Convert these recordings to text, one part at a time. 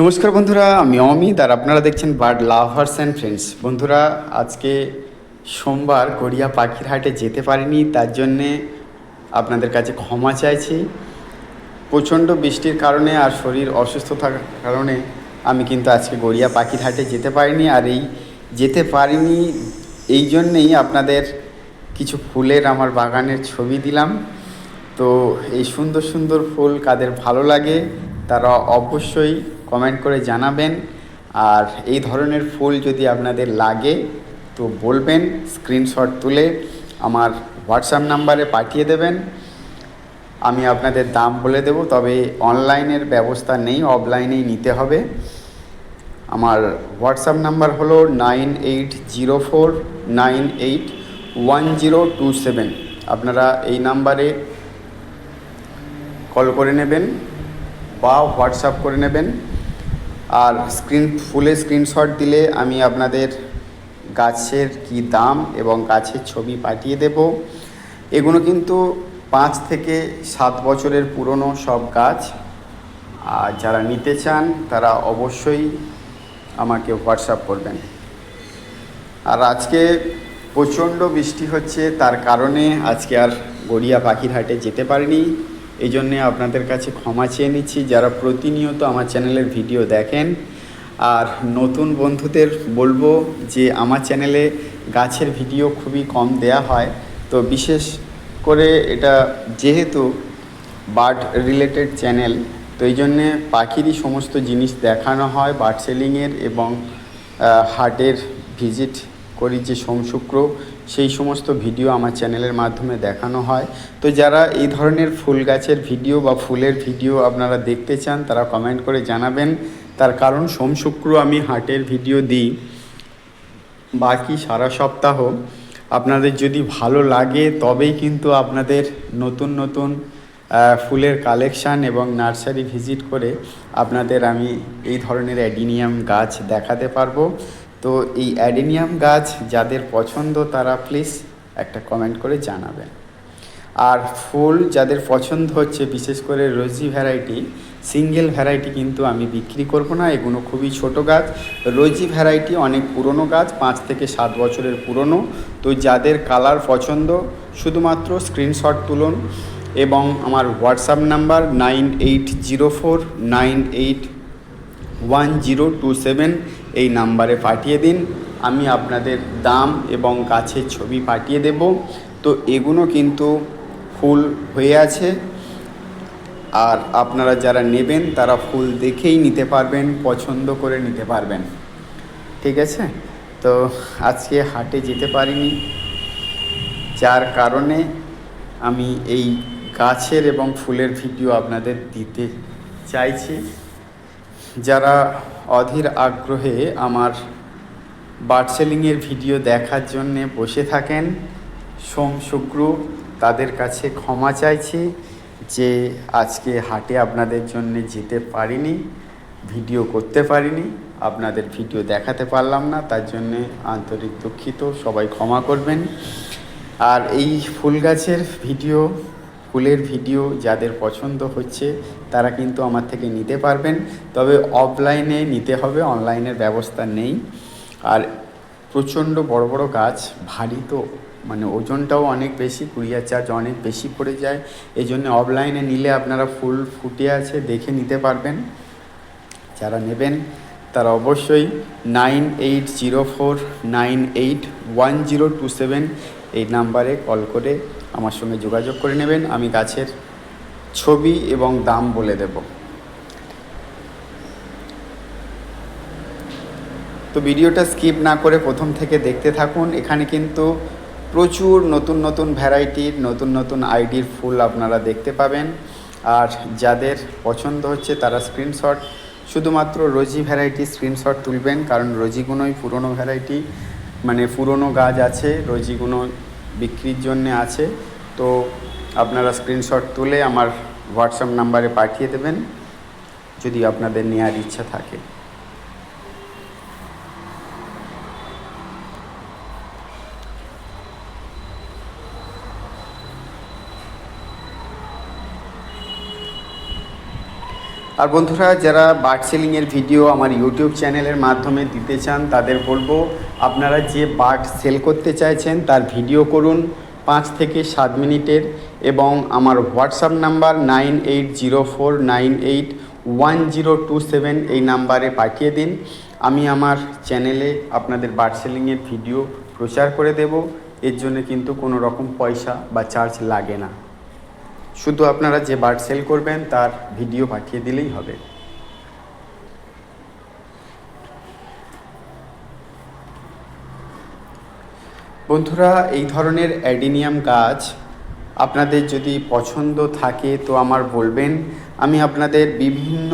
নমস্কার বন্ধুরা, আমি অমিত আর আপনারা দেখছেন বার্ড লাভার্স অ্যান্ড ফ্রেন্ডস বন্ধুরা, আজকে সোমবার গড়িয়া পাখির হাটে যেতে পারিনি, তার জন্যে আপনাদের কাছে ক্ষমা চাইছি। প্রচণ্ড বৃষ্টির কারণে আর শরীর অসুস্থ থাকার কারণে আমি কিন্তু আজকে গড়িয়া পাখির হাটে যেতে পারিনি। আর এই যেতে পারিনি, এই জন্যেই আপনাদের কিছু ফুলের আমার বাগানের ছবি দিলাম। তো এই সুন্দর সুন্দর ফুল কাদের ভালো লাগে, তারা অবশ্যই কমেন্ট করে জানাবেন। আর এই ধরনের ফুল যদি আপনাদের লাগে, তো বলবেন স্ক্রিনশট তুলে আমার হোয়াটসঅ্যাপ নাম্বারে পাঠিয়ে দেবেন। আমি আপনাদের দাম বলে দেব, তবে অনলাইনের ব্যবস্থা নেই অফলাইনেই নিতে হবে। আমার হোয়াটসঅ্যাপ নাম্বার হলো nine eight zero four nine eight one zero two seven. আপনারা এই নাম্বারে কল করে নেবেন বা হোয়াটসঅ্যাপ করে নেবেন। আর স্ক্রিন ফুলে স্ক্রিনশট দিলে আমি আপনাদের গাছের কি দাম এবং গাছের ছবি পাঠিয়ে দেব। এগুলো কিন্তু পাঁচ থেকে সাত বছরের পুরনো সব গাছ। আর যারা নিতে চান, তারা অবশ্যই আমাকে হোয়াটসঅ্যাপ করবেন। আর আজকে প্রচণ্ড বৃষ্টি হচ্ছে, তার কারণে আজকে আর গড়িয়া পাখির হাটে যেতে পারিনি। এই জন্যে আপনাদের কাছে ক্ষমা চেয়ে নিচ্ছি। যারা প্রতিনিয়ত আমার চ্যানেলের ভিডিও দেখেন আর নতুন বন্ধুদের বলব যে আমার চ্যানেলে গাছের ভিডিও খুবই কম দেয়া হয়। তো বিশেষ করে এটা যেহেতু বার্ড রিলেটেড চ্যানেল তো এই জন্যে পাখিরই সমস্ত জিনিস দেখানো হয় বার্ড সেলিংয়ের এবং আহ, হাটের ভিজিট করি যে সোম শুক্র। সেই সমস্ত ভিডিও আমার চ্যানেলের মাধ্যমে দেখানো হয়। তো যারা এই ধরনের ফুল গাছের ভিডিও বা ফুলের ভিডিও আপনারা দেখতে চান, তারা কমেন্ট করে জানাবেন। তার কারণ, সোম শুক্র আমি হাটের ভিডিও দিই। বাকি সারা সপ্তাহ আপনাদের যদি ভালো লাগে, তবেই কিন্তু আপনাদের নতুন নতুন ফুলের কালেকশান এবং নার্সারি ভিজিট করে আপনাদের আমি এই ধরনের অ্যাডিনিয়াম গাছ দেখাতে পারব। তো এই অ্যাডেনিয়াম গাছ যাদের পছন্দ তারা প্লিজ একটা কমেন্ট করে জানাবেন। আর ফুল যাদের পছন্দ হচ্ছে, বিশেষ করে রোজি ভ্যারাইটি সিঙ্গেল ভ্যারাইটি কিন্তু আমি বিক্রি করব না, এগুলো খুবই ছোট গাছ। রোজি ভ্যারাইটি অনেক পুরনো গাছ, পাঁচ থেকে সাত বছরের পুরনো। তো যাদের কালার পছন্দ, শুধুমাত্র স্ক্রিনশট তুলুন এবং আমার WhatsApp number nine eight zero four nine eight one zero two seven এই নাম্বারে পাঠিয়ে দিন। আমি আপনাদের দাম এবং গাছের ছবি পাঠিয়ে দেব। তো এগুলো কিন্তু ফুল হয়ে আছে। আর আপনারা যারা নেবেন, তারা ফুল দেখেই নিতে পারবেন, পছন্দ করে নিতে পারবেন। ঠিক আছে? তো আজকে হাটে যেতে পারিনি। যার কারণে আমি এই গাছের এবং ফুলের ভিডিও আপনাদের দিতে চাইছি। যারা অধীর আগ্রহে আমার বার্ড সেলিংয়ের ভিডিও দেখার জন্যে বসে থাকেন, সোম শুক্র তাদের কাছে ক্ষমা চাইছি যে আজকে হাটে আপনাদের জন্য যেতে পারিনি, ভিডিও করতে পারিনি, আপনাদের ভিডিও দেখাতে পারলাম না, তার জন্যে আন্তরিক দুঃখিত, সবাই ক্ষমা করবেন। আর এই ফুল গাছের ভিডিও ফুলের ভিডিও যাদের পছন্দ হচ্ছে, তারা কিন্তু আমার থেকে নিতে পারবেন। তবে অফলাইনে নিতে হবে অনলাইনের ব্যবস্থা নেই। আর প্রচণ্ড বড় বড় গাছ, ভারী তো মানে ওজনটাও অনেক বেশি, কুরিয়ার চার্জ অনেক বেশি পড়ে যায়। এই জন্য অফলাইনে নিলে আপনারা ফুল ফুটে আছে, দেখে নিতে পারবেন। যারা নেবেন, তারা অবশ্যই nine eight zero four nine eight one zero two seven এই নাম্বারে কল করে আমার সঙ্গে যোগাযোগ করে নেবেন। আমি গাছের ছবি এবং দাম বলে দেব। তো ভিডিওটা স্কিপ না করে প্রথম থেকে দেখতে থাকুন। এখানে কিন্তু প্রচুর নতুন নতুন ভ্যারাইটির নতুন নতুন আইডির ফুল আপনারা দেখতে পাবেন। আর যাদের পছন্দ হচ্ছে তারা স্ক্রিনশট, শুধুমাত্র রোজি ভ্যারাইটি স্ক্রিনশট তুলবেন। কারণ রোজিগুলোই পুরনো ভ্যারাইটি মানে পুরনো গাছ আছে রোজিগুলো বিক্রির জন্যে আছে। তো আপনারা স্ক্রিনশট তুলে আমার হোয়াটসঅ্যাপ নাম্বারে পাঠিয়ে দেবেন, যদি আপনাদের নেওয়ার ইচ্ছা থাকে। আর বন্ধুরা, যারা বার্ড সেলিংয়ের ভিডিও আমার ইউটিউব চ্যানেলের মাধ্যমে দিতে চান, তাদের বলব, আপনারা যে বার্ড সেল করতে চাইছেন, তার ভিডিও করুন পাঁচ থেকে সাত মিনিটের এবং আমার WhatsApp number nine eight zero four nine eight one zero two seven এই নাম্বারে পাঠিয়ে দিন। আমি আমার চ্যানেলে আপনাদের বার্ড সেলিংয়ের ভিডিও প্রচার করে দেব। এর জন্য কিন্তু কোনো রকম পয়সা বা চার্জ লাগে না। শুধু আপনারা যে বার্ড সেল করবেন, তার ভিডিও পাঠিয়ে দিলেই হবে। বন্ধুরা, এই ধরনের অ্যাডিনিয়াম গাছ আপনাদের যদি পছন্দ থাকে, তো আমার বলবেন, আমি আপনাদের বিভিন্ন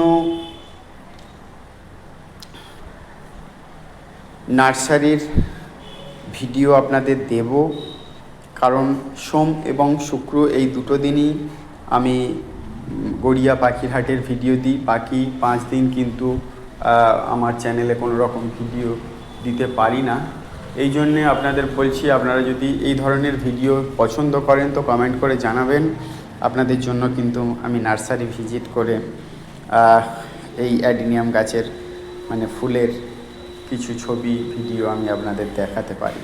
নার্সারির ভিডিও আপনাদের দেব। কারণ সোম এবং শুক্র এই দুটো দিনই আমি গড়িয়া পাখির হাটের ভিডিও দিই। বাকি পাঁচ দিন কিন্তু আমার চ্যানেলে কোনো রকম ভিডিও দিতে পারি না। এই জন্যে আপনাদের বলছি, আপনারা যদি এই ধরনের ভিডিও পছন্দ করেন তো কমেন্ট করে জানাবেন। আপনাদের জন্য কিন্তু আমি নার্সারি ভিজিট করে এই অ্যাডিনিয়াম গাছের মানে ফুলের কিছু ছবি, ভিডিও আমি আপনাদের দেখাতে পারি।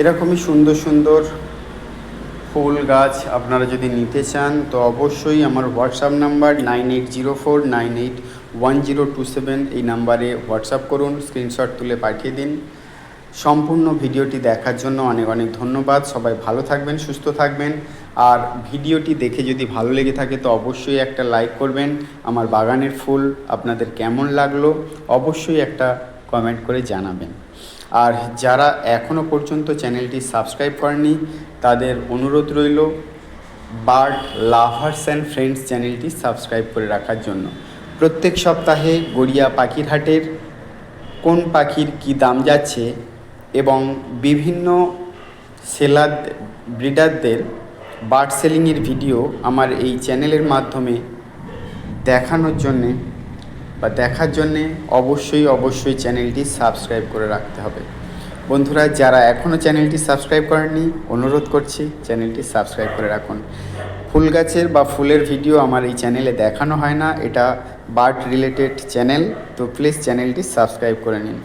এরকমই সুন্দর সুন্দর ফুল গাছ আপনারা যদি নিতে চান, তো অবশ্যই আমার WhatsApp number nine eight zero four nine eight one zero two seven এই নাম্বারে হোয়াটসঅ্যাপ করুন স্ক্রিনশট তুলে পাঠিয়ে দিন। সম্পূর্ণ ভিডিওটি দেখার জন্য অনেক অনেক ধন্যবাদ। সবাই ভালো থাকবেন, সুস্থ থাকবেন। আর ভিডিওটি দেখে যদি ভালো লেগে থাকে, তো অবশ্যই একটা লাইক করবেন। আমার বাগানের ফুল আপনাদের কেমন লাগল, অবশ্যই একটা কমেন্ট করে জানাবেন। আর যারা এখনও পর্যন্ত চ্যানেলটি সাবস্ক্রাইব করেনি তাদের অনুরোধ রইল বার্ড লাভার্স অ্যান্ড ফ্রেন্ডস চ্যানেলটি সাবস্ক্রাইব করে রাখার জন্য। প্রত্যেক সপ্তাহে গড়িয়া পাখির হাটের কোন পাখির কি দাম যাচ্ছে এবং বিভিন্ন সেলার ব্রিডারদের বার্ড সেলিংয়ের ভিডিও আমার এই চ্যানেলের মাধ্যমে দেখানোর জন্যে বা দেখার জন্যে অবশ্যই অবশ্যই চ্যানেলটি সাবস্ক্রাইব করে রাখতে হবে। বন্ধুরা, যারা এখনও চ্যানেলটি সাবস্ক্রাইব করেননি, অনুরোধ করছি চ্যানেলটি সাবস্ক্রাইব করে রাখুন। ফুল গাছের বা ফুলের ভিডিও আমার এই চ্যানেলে দেখানো হয় না, এটা বার্ড রিলেটেড চ্যানেল, তো প্লিজ চ্যানেলটি সাবস্ক্রাইব করে নিন।